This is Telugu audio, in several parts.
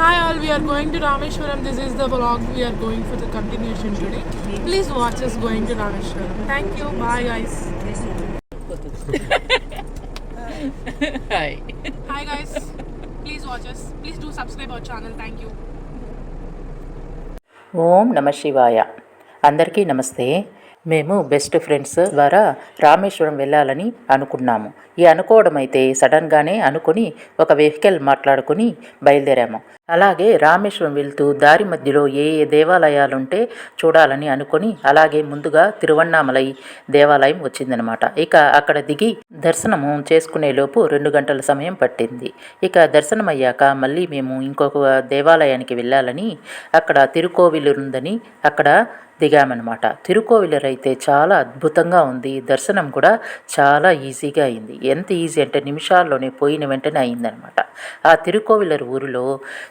Hi all, we are going to Rameshwaram. This is the vlog. We are going for the continuation today. Please watch us going to Rameshwaram. Thank you. Bye guys. Hi Hi guys. Please watch us. Please do subscribe our channel. Thank you. ఓం నమ శివాయ అందరికీ నమస్తే మేము బెస్ట్ ఫ్రెండ్స్ ద్వారా రామేశ్వరం వెళ్ళాలని అనుకున్నాము ఈ అనుకోవడం అయితే సడన్గానే అనుకుని ఒక వెహికల్ మాట్లాడుకుని బయలుదేరాము అలాగే రామేశ్వరం వెళ్తూ దారి మధ్యలో ఏ ఏ దేవాలయాలు ఉంటే చూడాలని అనుకొని అలాగే ముందుగా తిరువన్నామలై దేవాలయం వచ్చిందనమాట. ఇక అక్కడ దిగి దర్శనము చేసుకునేలోపు రెండు గంటల సమయం పట్టింది. ఇక దర్శనం అయ్యాక మళ్ళీ మేము ఇంకొక దేవాలయానికి వెళ్ళాలని అక్కడ తిరుకోవిలు ఉందని అక్కడ దిగామన్నమాట తిరుకోవిలర్ అయితే చాలా అద్భుతంగా ఉంది. దర్శనం కూడా చాలా ఈజీగా అయింది. ఎంత ఈజీ అంటే నిమిషాల్లోనే పోయిన వెంటనే అయిందనమాట. ఆ తిరుకోవిలర్ ఊరిలో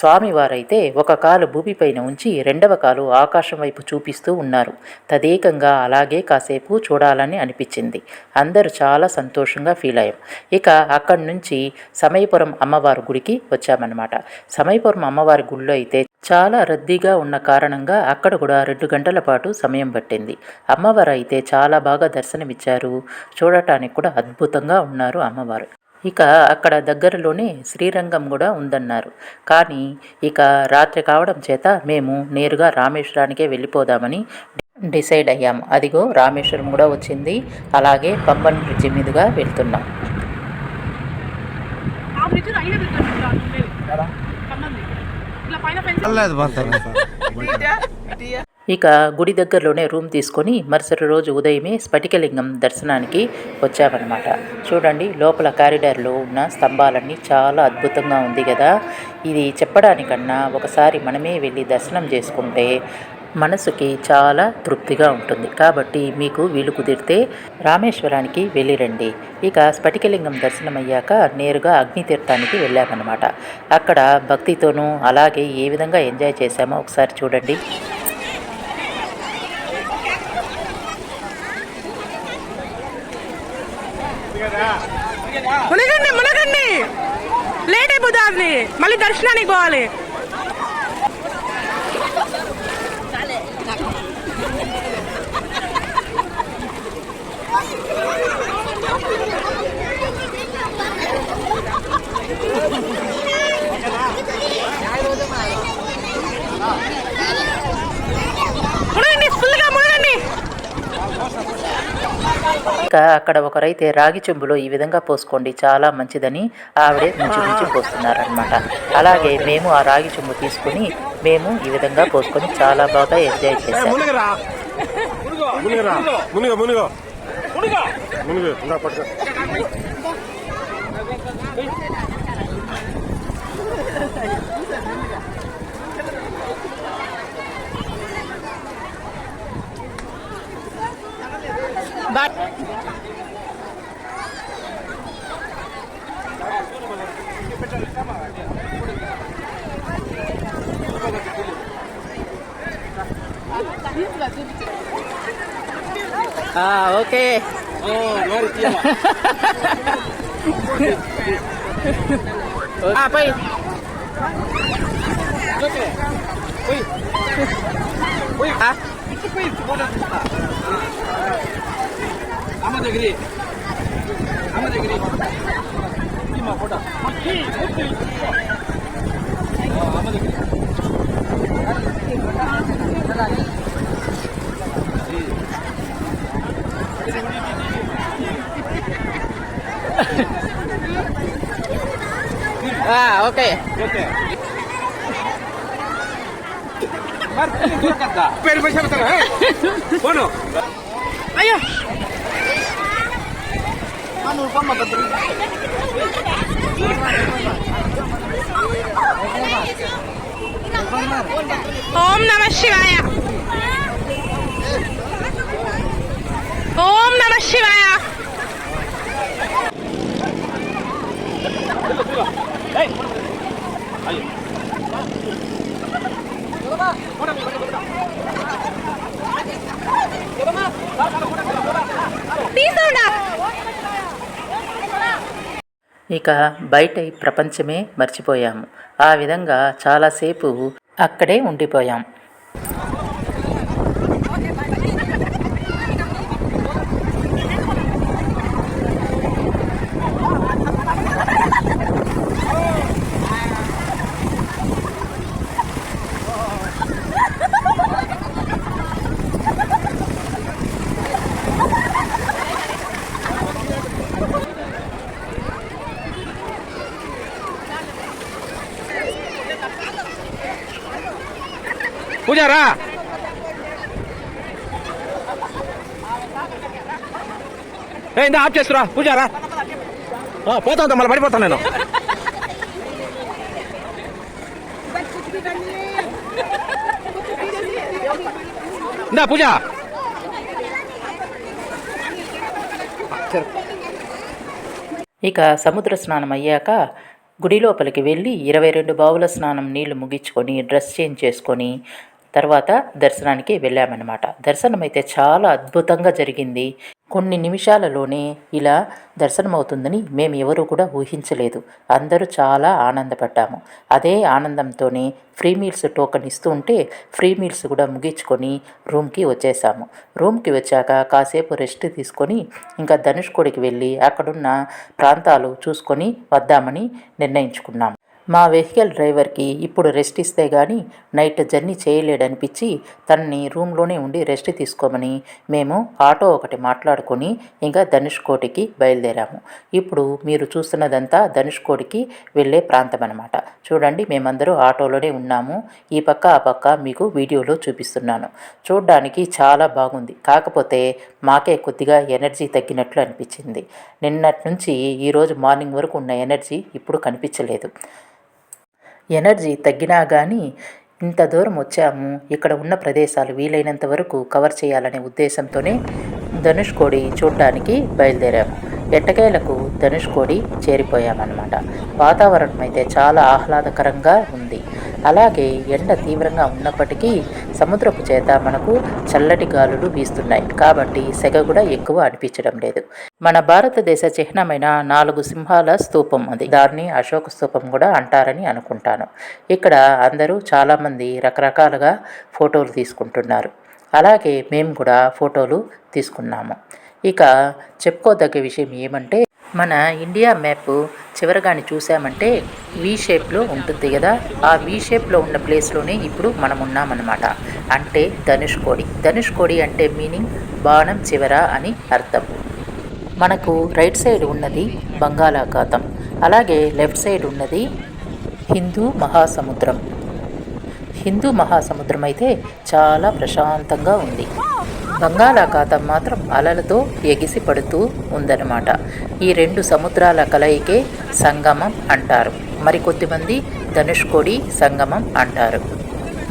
స్వామివారైతే ఒక కాలు భూమిపైన ఉంచి రెండవ కాలు ఆకాశం వైపు చూపిస్తూ ఉన్నారు. తదేకంగా అలాగే కాసేపు చూడాలని అనిపించింది. అందరూ చాలా సంతోషంగా ఫీల్ అయ్యాం. ఇక అక్కడి నుంచి సమయపురం అమ్మవారి గుడికి వచ్చామన్నమాట. సమయపురం అమ్మవారి గుడిలో అయితే చాలా రద్దీగా ఉన్న కారణంగా అక్కడ కూడా రెండు గంటల పాటు సమయం పట్టింది. అమ్మవారు అయితే చాలా బాగా దర్శనమిచ్చారు. చూడటానికి కూడా అద్భుతంగా ఉన్నారు అమ్మవారు. ఇక అక్కడ దగ్గరలోనే శ్రీరంగం కూడా ఉందన్నారు. కానీ ఇక రాత్రి కావడం చేత మేము నేరుగా రామేశ్వరానికే వెళ్ళిపోదామని డిసైడ్ అయ్యాము అదిగో రామేశ్వరం కూడా వచ్చింది. అలాగే పంబన్ బ్రిడ్జి మీదుగా వెళ్తున్నాం. లేదు ఇక గుడి దగ్గరలోనే రూమ్ తీసుకొని మరుసటి రోజు ఉదయమే స్ఫటికలింగం దర్శనానికి వచ్చామన్నమాట. చూడండి లోపల కారిడార్లో ఉన్న స్తంభాలన్నీ చాలా అద్భుతంగా ఉంది కదా. ఇది చెప్పడానికన్నా ఒకసారి మనమే వెళ్ళి దర్శనం చేసుకుంటే మనసుకి చాలా తృప్తిగా ఉంటుంది. కాబట్టి మీకు వీలు కుదిరితే రామేశ్వరానికి వెళ్ళిరండి. ఇక స్ఫటికలింగం దర్శనం అయ్యాక నేరుగా అగ్నితీర్థానికి వెళ్ళామన్నమాట. అక్కడ భక్తితోనూ అలాగే ఏ విధంగా ఎంజాయ్ చేశామో ఒకసారి చూడండి. మునగండి మునగండి. లేట్ అయిపోతుంది మళ్ళీ దర్శనానికి పోవాలి. ఇంకా అక్కడ ఒకరైతే రాగి చెంబులో ఈ విధంగా పోసుకోండి చాలా మంచిదని ఆవిడే నుంచి నుంచి పోస్తున్నారనమాట అలాగే మేము ఆ రాగి చెంబు తీసుకుని మేము ఈ విధంగా పోసుకొని చాలా బాగా enjoy Ah, oke. Oh, Apa ini? Oke. Wih. Wih. Ah. આમાં જગરી આમાં જગરી માં ફોટા Ah, ok. Okay. Martín, ¿qué Pero me Bueno. ¡Allá! అయ్యో ఓం నమ శివాయ ఓం నమ శివాయ ఇక బయట ప్రపంచమే మర్చిపోయాము. ఆ విధంగా చాలాసేపు అక్కడే ఉండిపోయాం. పూజారా ఏ ఇందా ఆఫ్ చేస్తురా. పూజారా పోతా ఉంటా మళ్ళీ పడిపోతాను నేను. ఇందా పూజ. ఇక సముద్ర స్నానం అయ్యాక గుడి లోపలికి వెళ్ళి ఇరవై రెండు బావుల స్నానం నీళ్ళు ముగించుకొని డ్రెస్ చేంజ్ చేసుకొని తర్వాత దర్శనానికి వెళ్ళామన్నమాట. దర్శనం అయితే చాలా అద్భుతంగా జరిగింది. కొన్ని నిమిషాలలోనే ఇలా దర్శనం అవుతుందని మేము ఎవరూ కూడా ఊహించలేదు. అందరూ చాలా ఆనందపడ్డాము. అదే ఆనందంతోనే ఫ్రీ మీల్స్ టోకెన్ ఇస్తూ ఉంటే ఫ్రీ మీల్స్ కూడా ముగించుకొని రూమ్కి వచ్చేసాము. రూమ్కి వచ్చాక కాసేపు రెస్ట్ తీసుకొని ఇంకా ధనుష్కోడికి వెళ్ళి అక్కడున్న ప్రాంతాలు చూసుకొని వద్దామని నిర్ణయించుకున్నాము. మా వెహికల్ డ్రైవర్కి ఇప్పుడు రెస్ట్ ఇస్తే కానీ నైట్ జర్నీ చేయలేడనిపించి తనని రూమ్లోనే ఉండి రెస్ట్ తీసుకోమని మేము ఆటో ఒకటి మాట్లాడుకొని ఇంకా ధనుష్కోటికి బయలుదేరాము. ఇప్పుడు మీరు చూస్తున్నదంతా ధనుష్కోటికి వెళ్ళే ప్రాంతం అనమాట చూడండి మేమందరూ ఆటోలోనే ఉన్నాము. ఈ పక్క ఆ పక్క మీకు వీడియోలో చూపిస్తున్నాను. చూడడానికి చాలా బాగుంది. కాకపోతే మాకే కొద్దిగా ఎనర్జీ తగ్గినట్లు అనిపించింది. నిన్నటి నుంచి ఈరోజు మార్నింగ్ వరకు ఉన్న ఎనర్జీ ఇప్పుడు కనిపించలేదు. ఎనర్జీ తగ్గినా కానీ ఇంత దూరం వచ్చాము. ఇక్కడ ఉన్న ప్రదేశాలు వీలైనంత వరకు కవర్ చేయాలనే ఉద్దేశంతోనే ధనుష్కోడి చూడడానికి బయలుదేరాము. ఎట్టకేలకు ధనుష్కోడి చేరిపోయామన్నమాట. వాతావరణం అయితే చాలా ఆహ్లాదకరంగా ఉంది. అలాగే ఎండ తీవ్రంగా ఉన్నప్పటికీ సముద్రపు చేత మనకు చల్లటి గాలులు వీస్తున్నాయి. కాబట్టి సెగ కూడా ఎక్కువ అనిపించడం లేదు. మన భారతదేశ చిహ్నమైన నాలుగు సింహాల స్తూపం ఉంది దాన్ని అశోక స్తూపం కూడా అంటారని అనుకుంటాను. ఇక్కడ అందరూ చాలామంది రకరకాలుగా ఫోటోలు తీసుకుంటున్నారు. అలాగే మేము కూడా ఫోటోలు తీసుకున్నాము. ఇక చెప్పుకోదగ్గ విషయం ఏమంటే మన ఇండియా మ్యాప్ చివరగాని చూసామంటే వీ షేప్లో ఉంటుంది కదా. ఆ వీ షేప్లో ఉన్న ప్లేస్లోనే ఇప్పుడు మనం ఉన్నామన్నమాట. అంటే ధనుష్కోడి ధనుష్కోడి అంటే మీనింగ్ బాణం చివర అని అర్థం. మనకు రైట్ సైడ్ ఉన్నది బంగాళాఖాతం. అలాగే లెఫ్ట్ సైడ్ ఉన్నది హిందూ మహాసముద్రం. హిందూ మహాసముద్రం అయితే చాలా ప్రశాంతంగా ఉంది. బంగాళాఖాతం మాత్రం అలలతో ఎగిసి పడుతూ ఉందన్నమాట. ఈ రెండు సముద్రాల కలయికే సంగమం అంటారు. మరికొద్దిమంది ధనుష్కోడి సంగమం అంటారు.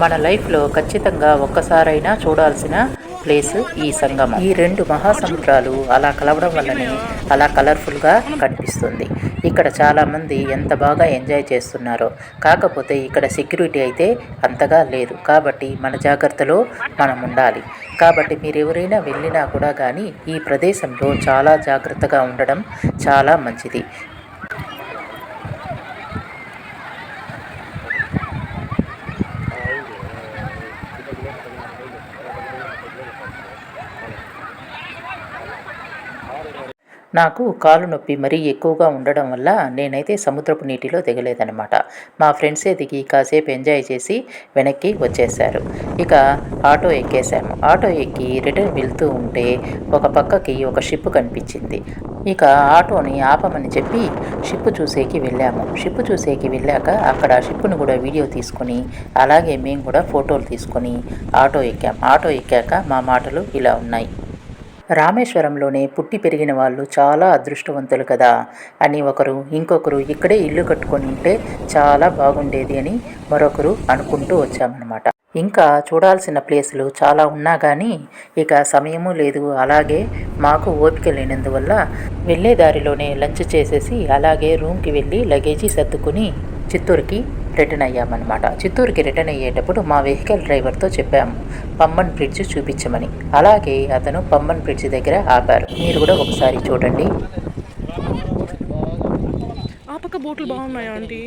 మన లైఫ్లో ఖచ్చితంగా ఒక్కసారైనా చూడాల్సిన ప్లేస్ ఈ సంగమం. ఈ రెండు మహాసముద్రాలు అలా కలవడం వల్లనే అలా కలర్ఫుల్గా కనిపిస్తుంది. ఇక్కడ చాలామంది ఎంత బాగా ఎంజాయ్ చేస్తున్నారో. కాకపోతే ఇక్కడ సెక్యూరిటీ అయితే అంతగా లేదు. కాబట్టి మన జాగ్రత్తలో మనం ఉండాలి. కాబట్టి మీరు ఎవరైనా వెళ్ళినా కూడా కానీ ఈ ప్రదేశంలో చాలా జాగ్రత్తగా ఉండడం చాలా మంచిది. నాకు కాలు నొప్పి మరీ ఎక్కువగా ఉండడం వల్ల నేనైతే సముద్రపు నీటిలో దిగలేదనమాట మా ఫ్రెండ్సే దిగి కాసేపు ఎంజాయ్ చేసి వెనక్కి వచ్చేసారు ఇక ఆటో ఎక్కేసాము ఆటో ఎక్కి రిటర్న్ వెళ్తూ ఉంటే ఒక పక్కకి ఒక షిప్ కనిపించింది. ఇక ఆటోని ఆపమని చెప్పి షిప్ చూసేకి వెళ్ళాము. షిప్ చూసేకి వెళ్ళాక అక్కడ షిప్ను కూడా వీడియో తీసుకొని అలాగే మేము కూడా ఫోటోలు తీసుకొని ఆటో ఎక్కాం. ఆటో ఎక్కాక మా మాటలు ఇలా ఉన్నాయి. రామేశ్వరంలోనే పుట్టి పెరిగిన వాళ్ళు చాలా అదృష్టవంతులు కదా అని ఒకరు ఇంకొకరు ఇక్కడే ఇల్లు కట్టుకొని ఉంటే చాలా బాగుండేది అని మరొకరు అనుకుంటూ వచ్చామన్నమాట. ఇంకా చూడాల్సిన ప్లేసులు చాలా ఉన్నా కానీ ఇక సమయము లేదు. అలాగే మాకు ఓపిక లేనందువల్ల వెళ్ళే దారిలోనే లంచ్ చేసేసి అలాగే రూమ్కి వెళ్ళి లగేజీ సర్దుకుని చిత్తూరుకి రిటర్న్ అయ్యామన్నమాట. చిత్తూరుకి రిటర్న్ అయ్యేటప్పుడు మా వెహికల్ డ్రైవర్తో చెప్పాము పమ్మన్ బ్రిడ్జ్ చూపించమని. అలాగే అతను పమ్మన్ బ్రిడ్జ్ దగ్గర ఆపారు. మీరు కూడా ఒకసారి చూడండి. బోట్లు బాగున్నాయా అండి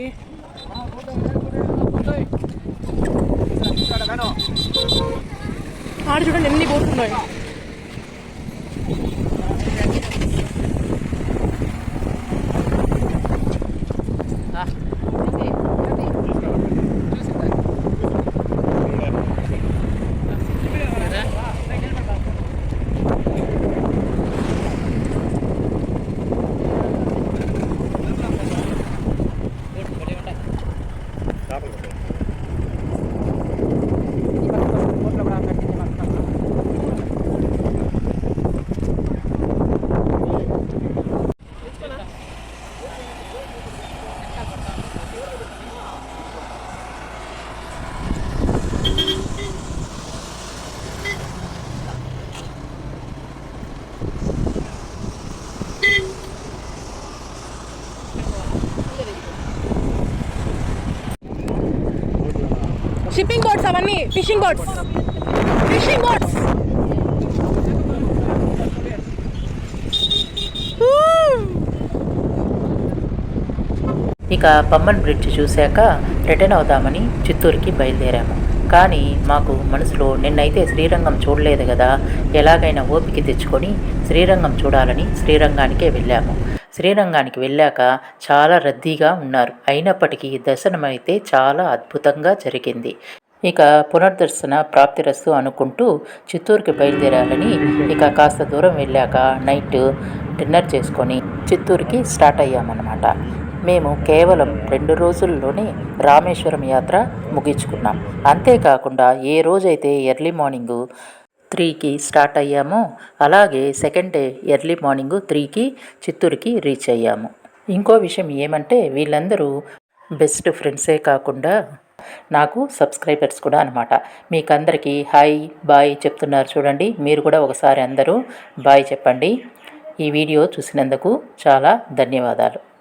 ఆడ చూడండి ఎన్ని బోట్లు ఉన్నాయి. Shipping fishing boats. Fishing boats. ఇక పమ్మన్ బ్రిడ్జ్ చూశాక రిటర్న్ అవుదామని చిత్తూరుకి బయలుదేరాము. కానీ మాకు మనసులో నిన్నైతే శ్రీరంగం చూడలేదు కదా ఎలాగైనా ఓపిక తెచ్చుకొని శ్రీరంగం చూడాలని శ్రీరంగానికే వెళ్ళాము. శ్రీరంగానికి వెళ్ళాక చాలా రద్దీగా ఉన్నారు. అయినప్పటికీ దర్శనం అయితే చాలా అద్భుతంగా జరిగింది. ఇక పునర్దర్శన ప్రాప్తిరస్తు అనుకుంటూ చిత్తూరుకి బయలుదేరాలని ఇక కాస్త దూరం వెళ్ళాక నైట్ డిన్నర్ చేసుకొని చిత్తూరుకి స్టార్ట్ అయ్యామన్నమాట. మేము కేవలం రెండు రోజుల్లోనే రామేశ్వరం యాత్ర ముగించుకున్నాం. అంతేకాకుండా ఏ రోజైతే ఎర్లీ మార్నింగు త్రీకి స్టార్ట్ అయ్యామో అలాగే సెకండ్ డే ఎర్లీ మార్నింగ్ త్రీకి చిత్తూరుకి రీచ్ అయ్యాము. ఇంకో విషయం ఏమంటే వీళ్ళందరూ బెస్ట్ ఫ్రెండ్సే కాకుండా నాకు సబ్స్క్రైబర్స్ కూడా అనమాట మీకు అందరికీ హాయ్ బాయ్ చెప్తున్నారు చూడండి. మీరు కూడా ఒకసారి అందరూ బాయ్ చెప్పండి. ఈ వీడియో చూసినందుకు చాలా ధన్యవాదాలు.